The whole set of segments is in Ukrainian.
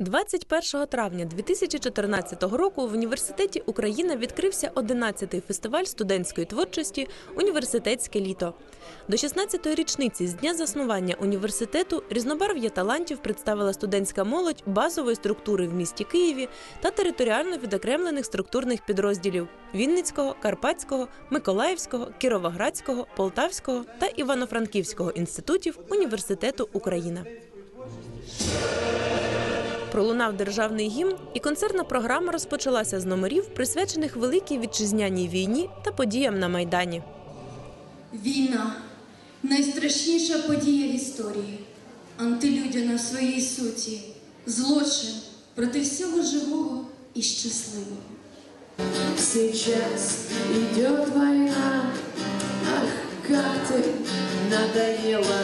21 травня 2014 року в університеті Україна відкрився 11-й фестиваль студентської творчості Університетське літо. До 16-ї річниці з дня заснування університету різнобарв'я талантів представила студентська молодь базової структури в місті Києві та територіально відокремлених структурних підрозділів Вінницького, Карпатського, Миколаївського, Кіровоградського, Полтавського та Івано-Франківського інститутів університету Україна. Пролунав державний гімн, і концертна програма розпочалася з номерів, присвячених великій вітчизняній війні та подіям на майдані. Війна найстрашніша подія в історії, антилюдяна в своїй суті, злочин проти всього живого і щасливого. Сейчас идет война, ах, как ты надоела.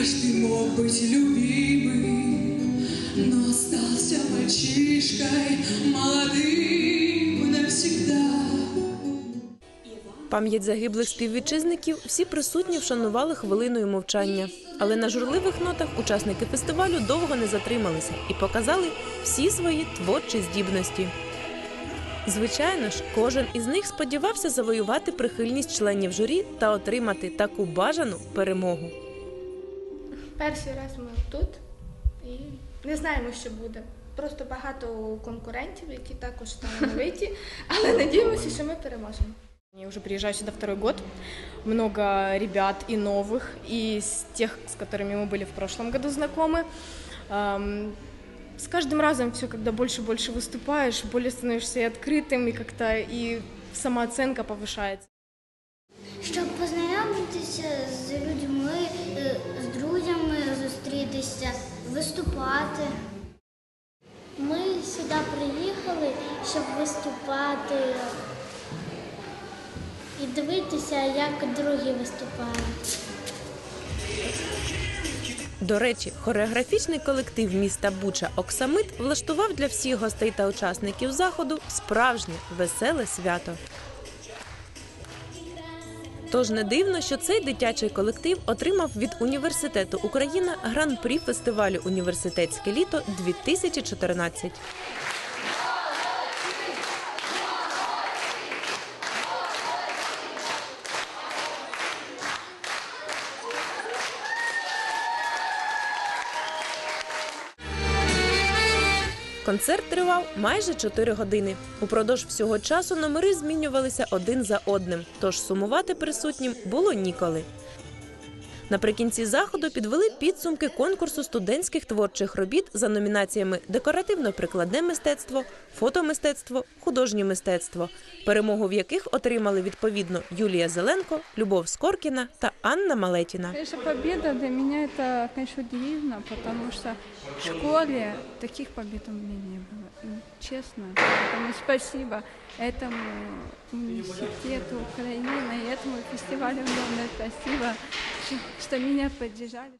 каждый мог быть любимым Но остался мальчишкой молодым навсегда Пам'ять загиблих співвітчизників всі присутні вшанували хвилиною мовчання. Але на журливих нотах учасники фестивалю довго не затрималися і показали всі свої творчі здібності. Звичайно ж, кожен із них сподівався завоювати прихильність членів журі та отримати таку бажану перемогу. Перший раз ми тут і не знаємо, що буде. Просто багато конкурентів, які також талановиті, але надіємося, що ми переможемо. Я уже приезжаю сюда второй год. Много ребят и новых, и с тех, с которыми мы были в прошлом году знакомы. Ам, С каждым разом все, когда больше и больше выступаешь, более становишься и открытым, и как-то и самооценка повышается. щоб познайомитися зустрітися, виступати. Ми сюди приїхали, щоб виступати і дивитися, як другі виступають. До речі, хореографічний колектив міста Буча Оксамит влаштував для всіх гостей та учасників заходу справжнє веселе свято. Тож не дивно, що цей дитячий колектив отримав від університету Україна гран-прі фестивалю Університетське літо 2014. Концерт тривав майже 4 години. Упродовж всього часу номери змінювалися один за одним, тож сумувати присутнім було ніколи. Наприкінці заходу підвели підсумки конкурсу студентських творчих робіт за номінаціями Декоративно-прикладне мистецтво, фотомистецтво, художнє мистецтво, перемогу в яких отримали відповідно Юлія Зеленко, Любов Скоркіна та Анна Малетіна. Конечно, победа для меня это, конечно, удивительно, потому что в школе таких побед у меня не было. И, честно, поэтому спасибо этому университету Украины и этому фестивалю огромное спасибо, что- что меня поддержали.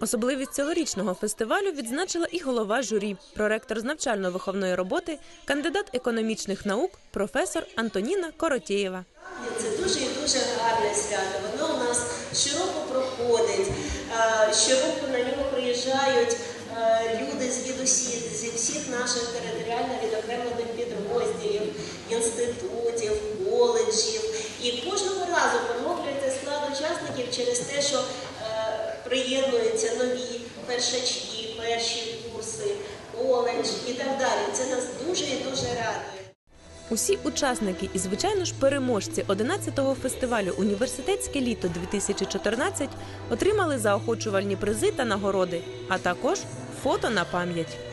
Особливість цьогорічного фестивалю відзначила і голова журі, проректор з навчально-виховної роботи, кандидат економічних наук, професор Антоніна Коротєєва. Це дуже і дуже гарне свято. Воно у нас щороку проходить. Е, Щороку на нього приїжджають е, люди звідусі, зі всіх наших територіально відокремлених підрозділів, інститутів, коледжів. І кожного разу через те, що е, приєднуються нові першачки, перші курси, коледж і так далі. Це нас дуже і дуже радує. Усі учасники і, звичайно ж, переможці 11-го фестивалю Університетське літо 2014 отримали заохочувальні призи та нагороди, а також фото на пам'ять.